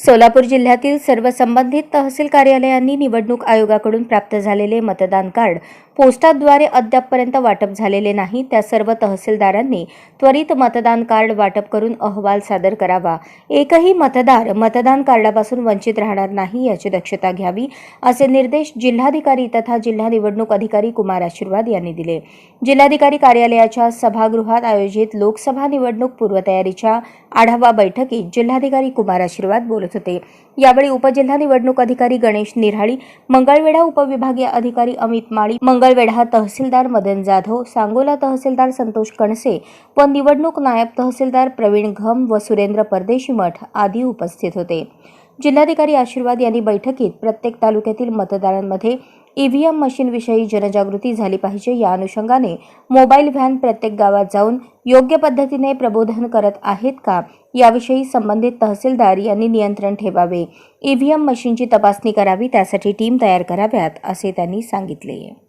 सोलापूर जिल्ह्यातील सर्व संबंधित तहसील कार्यालयांनी निवडणूक आयोगाकडून प्राप्त झालेले मतदान कार्ड पोस्टाद्वारे अद्यापपर्यंत वाटप झालेले नाही. त्या सर्व तहसीलदारांनी त्वरित मतदान कार्ड वाटप करून अहवाल सादर करावा. एकही मतदार मतदान कार्डापासून वंचित राहणार नाही याची दक्षता घ्यावी असे निर्देश जिल्हाधिकारी तथा जिल्हा निवडणूक अधिकारी कुमार आशीर्वाद यांनी दिले. जिल्हाधिकारी कार्यालयाच्या सभागृहात आयोजित लोकसभा निवडणूक पूर्वतयारीच्या आढावा बैठकीत जिल्हाधिकारी कुमार आशीर्वाद बोलत होते. यावेळी उपजिल्हा निवडणूक अधिकारी गणेश निराळी मंगळवेढा उपविभागीय अधिकारी अमित माळी मंगळवेढा तहसीलदार मदन जाधव सांगोला तहसीलदार संतोष कणसे व निवडणूक नायब तहसीलदार प्रवीण घम व सुरेंद्र परदेशी मठ आदी उपस्थित होते. जिल्हाधिकारी आशीर्वाद यांनी बैठकीत प्रत्येक तालुक्यातील मतदारांमध्ये ईव्हीएम मशीनविषयी जनजागृती झाली पाहिजे. या अनुषंगाने मोबाईल व्हॅन प्रत्येक गावात जाऊन योग्य पद्धतीने प्रबोधन करत आहेत का? याविषयी संबंधित तहसीलदार यांनी नियंत्रण ठेवावे. ईव्हीएम मशीनची तपासणी करावी त्यासाठी टीम तयार कराव्यात असे त्यांनी सांगितले.